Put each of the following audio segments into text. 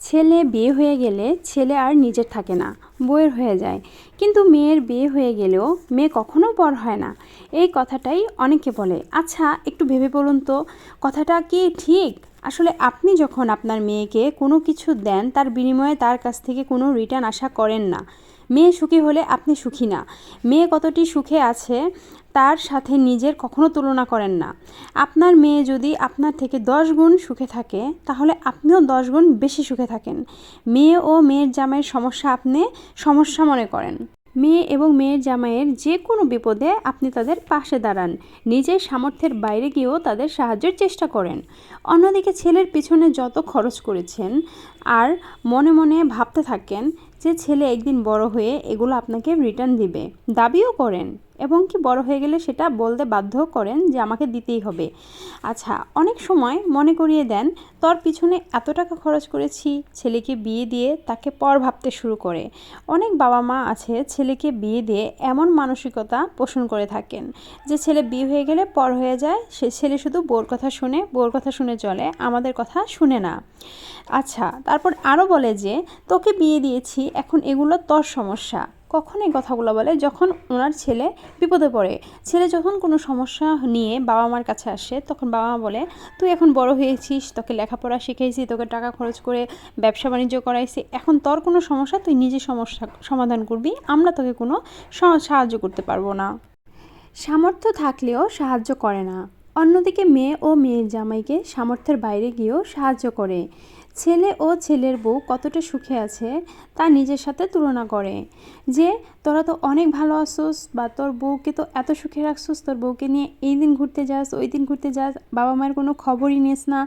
ছেলে বিয়ে হয়ে গেলে ছেলে আর নিজের থাকে না বইয়ের হয়ে যায়। কিন্তু মেয়ের বিয়ে হয়ে গেলেও মেয়ে কখনো পর হয় না। এই কথাটাই অনেকে বলে। আচ্ছা একটু ভেবে বলুন তো, কথাটা কি ঠিক? আসলে আপনি যখন আপনার মেয়েকে কোনো কিছু দেন, তার বিনিময়ে তার কাছ থেকে কোনো রিটার্ন আশা করেন না। মেয়ে সুখী হলে আপনি সুখী না। মেয়ে কতটি সুখে আছে তার সাথে নিজের কখনো তুলনা করেন না। আপনার মেয়ে যদি আপনার থেকে দশ গুণ সুখে থাকে, তাহলে আপনিও দশ গুণ বেশি সুখে থাকেন। মেয়ে ও মেয়ের জামাইয়ের সমস্যা আপনি সমস্যা মনে করেন। মেয়ে এবং মেয়ের জামাইয়ের যে কোনো বিপদে আপনি তাদের পাশে দাঁড়ান। নিজের সামর্থ্যের বাইরে গিয়েও তাদের সাহায্যের চেষ্টা করেন। অন্যদিকে ছেলের পিছনে যত খরচ করেছেন আর মনে মনে ভাবতে থাকেন যে ছেলে একদিন বড় হয়ে এগুলো আপনাকে রিটার্ন দিবে। দাবিও করেন। এবং কি বড় হয়ে গেলে সেটা বলতে বাধ্য করেন যে আমাকে দিতেই হবে। আচ্ছা অনেক সময় মনে করিয়ে দেন, তোর পিছনে এত টাকা খরচ করেছি, ছেলেকে বিয়ে দিয়ে তাকে পর ভাবতে শুরু করে। অনেক বাবা মা আছে, ছেলেকে বিয়ে দিয়ে এমন মানসিকতা পোষণ করে থাকেন যে ছেলে বিয়ে হয়ে গেলে পর হয়ে যায়, সে ছেলে শুধু বোর কথা শুনে, বোর কথা শুনে চলে, আমাদের কথা শুনে না। আচ্ছা তারপর আরও বলে যে, তোকে বিয়ে দিয়েছি, এখন এগুলো তোর সমস্যা। কখন এই কথাগুলো বলে? যখন ওনার ছেলে বিপদে পড়ে। ছেলে যখন কোনো সমস্যা নিয়ে বাবা মার কাছে আসে, তখন বাবা মা বলে, তুই এখন বড় হয়েছিস, তোকে লেখাপড়া শিখেছি তোকে টাকা খরচ করে ব্যবসা বাণিজ্য করাইছি। এখন তোর কোনো সমস্যা, তুই নিজে সমস্যা সমাধান করবি। আমরা তোকে কোনো সাহায্য করতে পারব না। সামর্থ্য থাকলেও সাহায্য করে না। অন্যদিকে মেয়ে ও মেয়ের জামাইকে সামর্থ্যের বাইরে গিয়েও সাহায্য করে। ছেলে ও ছেলের বউ কতটা সুখে আছে তা নিজের সাথে তুলনা করে। যে, তোরা তো অনেক ভালো আসোস বা তোর বউকে তো এত সুখে রাখছোস, তোর বউকে নিয়ে এই দিন ঘুরতে যাস, ওই দিন ঘুরতে যাস, বাবা মায়ের কোনো খবরই নিস না,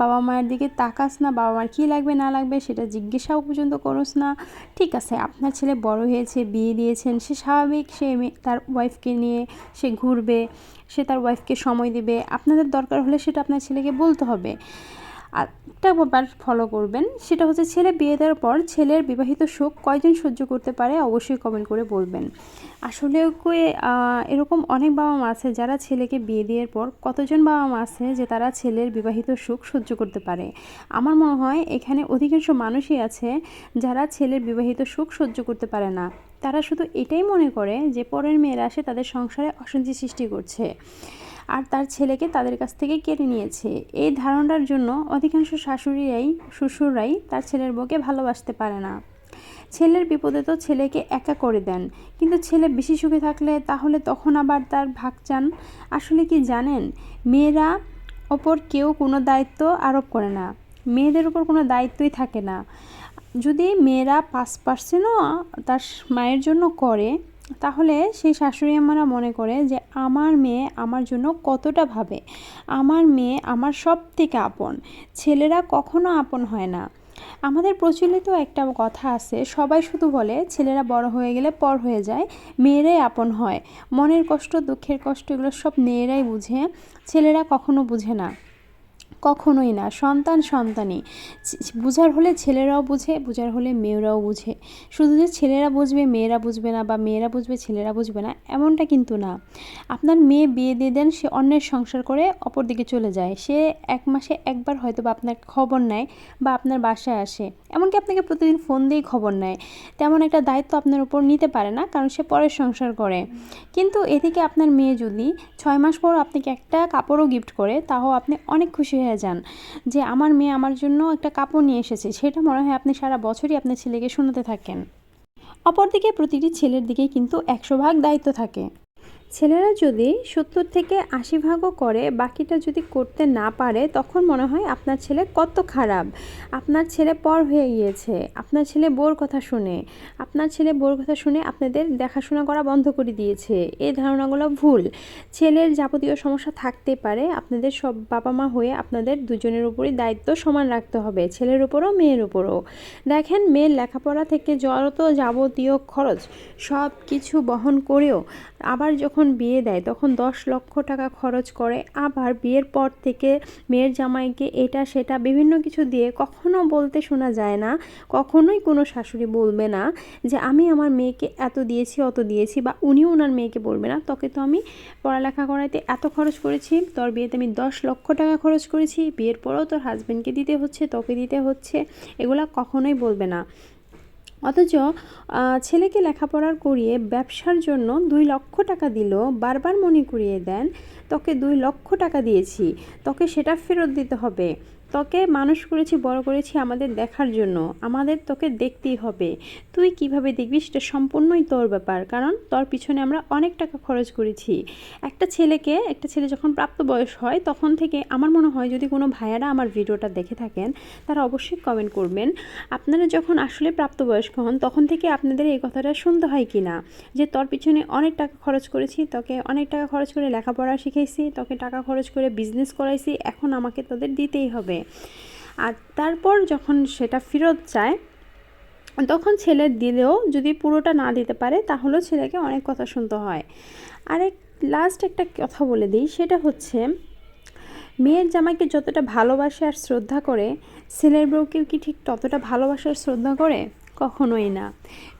বাবা মায়ের দিকে তাকাস না, বাবা মার কী লাগবে না লাগবে সেটা জিজ্ঞাসাও পর্যন্ত করোস না। ঠিক আছে, আপনার ছেলে বড় হয়েছে, বিয়ে দিয়েছেন, সে স্বাভাবিক, সে তার ওয়াইফকে নিয়ে সে ঘুরবে, সে তার ওয়াইফকে সময় দেবে। আপনাদের দরকার হলে সেটা আপনার ছেলেকে বলতে হবে। আর একটা ব্যাপার ফলো করবেন, সেটা হচ্ছে ছেলে বিয়ে দেওয়ার পর ছেলের বিবাহিত শোক কয়জন সহ্য করতে পারে অবশ্যই কমেন্ট করে বলবেন। আসলে এরকম অনেক বাবা মা আছে যারা ছেলেকে বিয়ে দেওয়ার পর কতজন বাবা মা আছে যে তারা ছেলের বিবাহিত সুখ সহ্য করতে পারে? আমার মনে হয় এখানে অধিকাংশ মানুষই আছে যারা ছেলের বিবাহিত সুখ সহ্য করতে পারে না। তারা শুধু এটাই মনে করে যে পরের মেয়েরা আসে তাদের সংসারে অশান্তি সৃষ্টি করছে। আর তার ছেলেকে তাদের কাছ থেকে কেড়ে নিয়েছে। এই ধারণার জন্য অধিকাংশ শাশুড়িরাই, শ্বশুররাই তার ছেলের বউকে ভালোবাসতে পারে না। ছেলের বিপদে তো ছেলেকে একা করে দেন। কিন্তু ছেলে বেশি সুখে থাকলে তাহলে তখন আবার তার ভাগ চান? আসলে কি জানেন? মেয়েরা ওপর কেউ কোনো দায়িত্ব আরোপ করে না। মেয়েদের ওপর কোনো দায়িত্বই থাকে না। যদি মেয়েরা পাঁচ পার্সেন্টও তার মায়ের জন্য করে তাহলে সেই শাশুড়ি আমারা মনে করে যে আমার মেয়ে আমার জন্য কতটা ভাবে। আমার মেয়ে আমার সব থেকে আপন। ছেলেরা কখনো আপন হয় না। আমাদের প্রচলিত একটা কথা আছে, সবাই শুধু বলে ছেলেরা বড় হয়ে গেলে পর হয়ে যায়, মেয়েরাই আপন হয়। মনের কষ্ট, দুঃখের কষ্ট এগুলো সব মেয়েরাই বুঝে। ছেলেরা কখনো বুঝে না। কখনোই না, সন্তান সন্তানই। বুঝার হলে ছেলেরাও বুঝে, বুঝার হলে মেয়েরাও বুঝে। শুধু যে ছেলেরা বুঝবে, মেয়েরা বুঝবে না বা মেয়েরা বুঝবে, ছেলেরা বুঝবে না, এমনটা কিন্তু না। আপনার মেয়ে বিয়ে দিয়ে দেন, সে অন্যের সংসার করে অপর দিকে চলে যায়। সে এক মাসে একবার হয়তো বা আপনার খবর নেয় বা আপনার বাসায় আসে। এমনকি আপনাকে প্রতিদিন ফোন দিয়েই খবর নেয়। তেমন একটা দায়িত্ব আপনার উপর নিতে পারে না, কারণ সে পরের সংসার করে। কিন্তু এদিকে আপনার মেয়ে যদি ছয় মাস পর আপনাকে একটা কাপড়ও গিফট করে, তাও আপনি অনেক খুশি হয়ে যান। যে আমার মেয়ে আমার জন্য একটা কাপড় নিয়ে এসেছে, সেটা মনে হয় আপনি সারা বছরই আপনার ছেলেকে শোনাতে থাকেন। অপরদিকে প্রতিটি ছেলের দিকেই কিন্তু একশো ভাগ দায়িত্ব থাকে। ছেলেরা যদি সত্তর থেকে আশি ভাগও করে, বাকিটা যদি করতে না পারে, তখন মনে হয় আপনার ছেলে কত খারাপ। আপনার ছেলে পর হয়ে গিয়েছে, আপনার ছেলে বোর কথা শুনে, আপনার ছেলে বোর কথা শুনে আপনাদের দেখাশোনা করা বন্ধ করে দিয়েছে। এই ধারণাগুলো ভুল। ছেলের যাবতীয় সমস্যা থাকতে পারে, আপনাদের সব বাবা মা হয়ে আপনাদের দুজনের উপরই দায়িত্ব সমান রাখতে হবে, ছেলের উপরও, মেয়ের উপরও। দেখেন, মেয়ের লেখাপড়া থেকে যত যাবতীয় খরচ সব কিছু বহন করেও আবার যখন বিয়ে দেয়, তখন দশ লক্ষ টাকা খরচ করে। আবার বিয়ের পর থেকে মেয়ের জামাইকে এটা সেটা বিভিন্ন কিছু দিয়ে কখনো বলতে শোনা যায় না, কখনোই কোনো শাশুড়ি বলবে না যে, আমি আমার মেয়েকে এত দিয়েছি, অত দিয়েছি বা উনিও ওনার মেয়েকে বলবে না। তোকে তো আমি পড়ালেখা করাইতে এত খরচ করেছি। তোর বিয়েতে আমি দশ লক্ষ টাকা খরচ করেছি। বিয়ের পরেও তোর হাজব্যান্ডকে দিতে হচ্ছে, তোকে দিতে হচ্ছে। এগুলা কখনোই বলবে না। অথচ ছেলেকে লেখাপড়ার করিয়ে ব্যবসার জন্য দুই লক্ষ টাকা দিল, বারবার মনে করিয়ে দেন, তোকে দুই লক্ষ টাকা দিয়েছি, তোকে সেটা ফেরত দিতে হবে। তোকে মানুষ করেছি, বড় করেছি আমাদের দেখার জন্য। আমাদের তোকে দেখতেই হবে। তুই কীভাবে দেখবি সেটা সম্পূর্ণই তোর ব্যাপার, কারণ তোর পিছনে আমরা অনেক টাকা খরচ করেছি। একটা ছেলেকে, একটা ছেলে যখন প্রাপ্ত বয়স হয়, তখন থেকে আমার মনে হয় যদি কোনো ভাইয়ারা আমার ভিডিওটা দেখে থাকেন, তারা অবশ্যই কমেন্ট করবেন, আপনারা যখন আসলে প্রাপ্তবয়স্ক হন, তখন থেকে আপনাদের এই কথাটা শুনতে হয় কি না যে তোর পিছনে অনেক টাকা খরচ করেছি, তোকে অনেক টাকা খরচ করে লেখাপড়া শিখেছি তোকে টাকা খরচ করে বিজনেস করাইছি, এখন আমাকে তোদের দিতেই হবে। আর তারপর যখন সেটা ফেরত চায়, তখন ছেলে দিলেও যদি পুরোটা না দিতে পারে, তাহলেও ছেলেকে অনেক কথা শুনতে হয়। আর এক লাস্ট একটা কথা বলে দিই, সেটা হচ্ছে, মেয়ের জামাইকে যতটা ভালোবাসে আর শ্রদ্ধা করে, ছেলের বউকেও কি ঠিক ততটা ভালোবাসে আর শ্রদ্ধা করে? কখনোই না।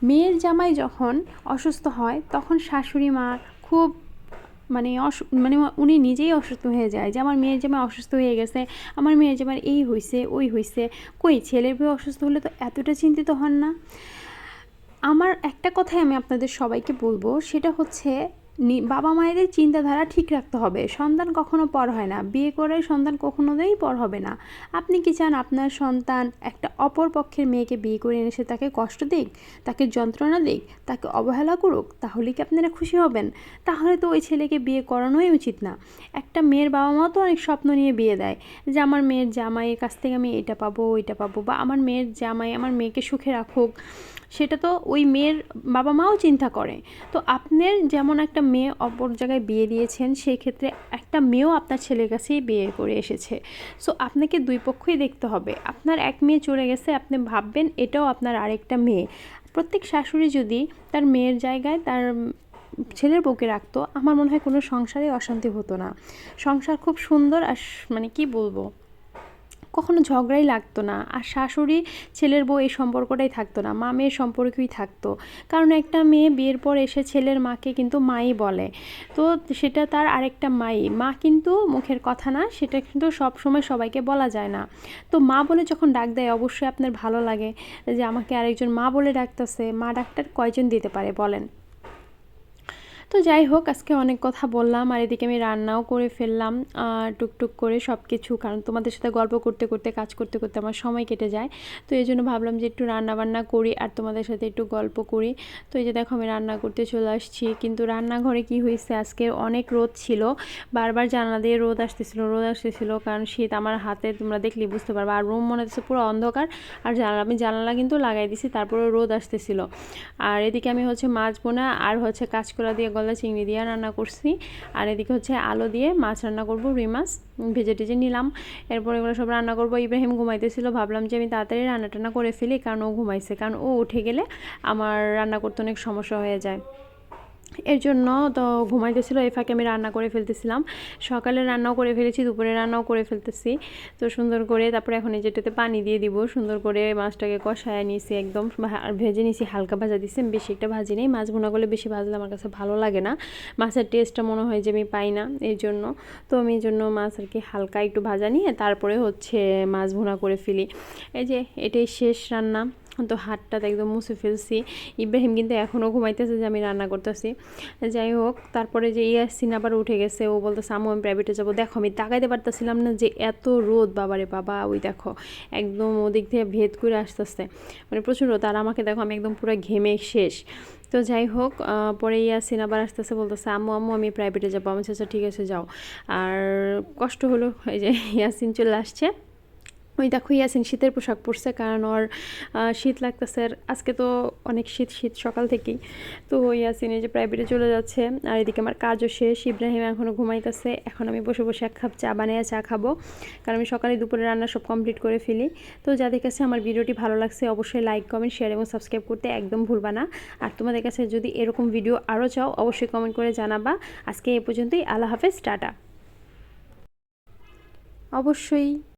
মেয়ের জামাই যখন অসুস্থ হয়, তখন শাশুড়ি মা খুব মানে অসু মানে উনি নিজেই অসুস্থ হয়ে যায়। যে আমার মেয়ের জামাই অসুস্থ হয়ে গেছে, আমার মেয়ের জামাই এই হয়েছে ওই হয়েছে কই, ছেলের বউ অসুস্থ হলে তো এতটা চিন্তিত হন না? আমার একটা কথাই আমি আপনাদের সবাইকে বলব, সেটা হচ্ছে বাবা মায়েদের চিন্তাধারা ঠিক রাখতে হবে। সন্তান কখনো পর হয় না। বিয়ে করে সন্তান কখনোই পর হবে না। আপনি কি চান আপনার সন্তান একটা অপর পক্ষের মেয়েকে বিয়ে করে এনে সে তাকে কষ্ট দিক, তাকে যন্ত্রণা দিক, তাকে অবহেলা করুক, তাহলে কি আপনারা খুশি হবেন? তাহলে তো ওই ছেলেকে বিয়ে করানোই উচিত না। একটা মেয়ের বাবা মাও তো অনেক স্বপ্ন নিয়ে বিয়ে দেয়। যে আমার মেয়ের জামাইয়ের কাছ থেকে আমি এটা পাবো, ওইটা পাবো বা আমার মেয়ের জামাই আমার মেয়েকে সুখে রাখুক। সেটা তো ওই মেয়ের বাবা মাও চিন্তা করে। তো আপনার যেমন একটা মেয়ে অপর জায়গায় বিয়ে দিয়েছেন সেই ক্ষেত্রে একটা মেয়েও আপনার ছেলের কাছেই বিয়ে করে এসেছে। সো আপনাকে দুই পক্ষই দেখতে হবে। আপনার এক মেয়ে চলে গেছে, আপনি ভাববেন এটাও আপনার আরেকটা মেয়ে। প্রত্যেক শাশুড়ি যদি তার মেয়ের জায়গায় তার ছেলের বউকে রাখতো, আমার মনে হয় কোনো সংসারে অশান্তি হতো না। সংসার খুব সুন্দর আর মানে কি বলব? কখনো ঝগড়াই লাগতো না। আর শাশুড়ি, ছেলের বউ এই সম্পর্কটাই থাকতো না। মা মেয়ের সম্পর্কই থাকতো। কারণ একটা মেয়ে বিয়ের পর এসে ছেলের মাকে কিন্তু মাই বলে। তো সেটা তার আরেকটা মাই। মা কিন্তু মুখের কথা না, সেটা কিন্তু সব সময় সবাইকে বলা যায় না। তো মা বলে যখন ডাক দেয়, অবশ্যই আপনার ভালো লাগে যে আমাকে আরেকজন মা বলে ডাকতেছে। মা ডাক্তার কয়জন দিতে পারে বলেন? তো যাই হোক, আজকে অনেক কথা বললাম আর এদিকে আমি রান্নাও করে ফেললাম টুকটুক করে সব কিছু কারণ তোমাদের সাথে গল্প করতে করতে, কাজ করতে করতে আমার সময় কেটে যায়। তো এই জন্য ভাবলাম যে একটু রান্না বান্না করি আর তোমাদের সাথে একটু গল্প করি। তো এই যে দেখো, আমি রান্না করতে চলে আসছি, কিন্তু রান্নাঘরে কি হয়েছে? আজকে অনেক রোদ ছিল, বারবার জানলা দিয়ে রোদ আসতেছিল রোদ আসতেছিল, কারণ শীত আমার হাতে তোমরা দেখলে বুঝতে পারবে, আর রুম মনে হচ্ছে পুরো অন্ধকার, আর জানালা, আমি জানালা কিন্তু লাগাই দিছি তারপরে রোদ আসতেছিল। আর এদিকে আমি হচ্ছে মাছ বোনা আর হচ্ছে কাঁচকলা দিয়ে গলা চিংড়ি দিয়ে রান্না করছি। আর এদিকে হচ্ছে আলো দিয়ে মাছ রান্না করব, রুই মাছ, ভেজে টেজে নিলাম। এরপর এগুলো সব রান্না করব। ইব্রাহিম ঘুমাইতেছিল, ভাবলাম যে আমি তাড়াতাড়ি রান্না টান্না করে ফেলি, কারণ ও ঘুমাইছে, কারণ ও উঠে গেলে আমার রান্না করতে অনেক সমস্যা হয়ে যায়। এর জন্য তো ঘুমাইতেছিল এই ফাঁকে আমি রান্না করে ফেলতেছিলাম। সকালে রান্নাও করে ফেলেছি, দুপুরে রান্নাও করে ফেলতেছি। তো সুন্দর করে তারপরে এখন এই যেটাতে পানি দিয়ে দিব, সুন্দর করে মাছটাকে কষায় নিয়েছি একদম। ভেজে নিয়েছি, হালকা ভাজা দিয়েছি আমি বেশি একটা ভাজি নেই। মাছ ভুনা করলে বেশি ভাজলে আমার কাছে ভালো লাগে না। মাছের টেস্টটা মনে হয় যে আমি পাই না এই জন্য। তো আমি এই জন্য মাছ আর কি হালকা একটু ভাজা নিয়ে তারপরে হচ্ছে মাছ ভুনা করে ফেলি। এই যে এটাই শেষ রান্না। তো হাতটা একদম মুছে ফেলছি। ইব্রাহিম কিন্তু এখনও ঘুমাইতেছে যে আমি রান্না করতেছি। যাই হোক, তারপরে যে ইয়াসিন আবার উঠে গেছে, ও বলতেছে আমু আমি প্রাইভেটে যাব। দেখো, আমি তাকাইতে পারতেছিলাম না যে এত রোদ, বাবারে বাবা, ওই দেখো, একদম ওদিক থেকে ভেদ করে আসতেছে। মানে প্রচুর রোদ আর আমাকে দেখো, আমি একদম পুরো ঘেমে শেষ। তো যাই হোক পরে ইয়াসিন আবার আসতেছে, বলতেছে, আম্মু আম্মু, আমি প্রাইভেটে যাব। আমি আচ্ছা ঠিক আছে, যাও। আর কষ্ট হলো, এই যে ইয়াসিন চলে আসছে। ওই দেখো ইয়াসিন শীতের পোশাক পরছে কারণ ওর শীত লাগতেছে আজকে তো অনেক শীত শীত সকাল থেকেই। তো ইয়াসিন এই যে প্রাইভেটে চলে যাচ্ছে আর এদিকে আমার কাজও শেষ, ইব্রাহিম এখনও ঘুমাইতেছে। এখন আমি বসে বসে এক কাপ চা বানিয়ে চা খাব কারণ আমি সকালে দুপুরে রান্না সব কমপ্লিট করে ফেলি। তো যাদের কাছে আমার ভিডিওটি ভালো লাগছে অবশ্যই লাইক কমেন্ট শেয়ার এবং সাবস্ক্রাইব করতে একদম ভুলবা না। আর তোমাদের কাছে যদি এরকম ভিডিও আরও চাও অবশ্যই কমেন্ট করে জানাবা। আজকে এই পর্যন্তই, আল্লাহ হাফেজ, টাটা। অবশ্যই।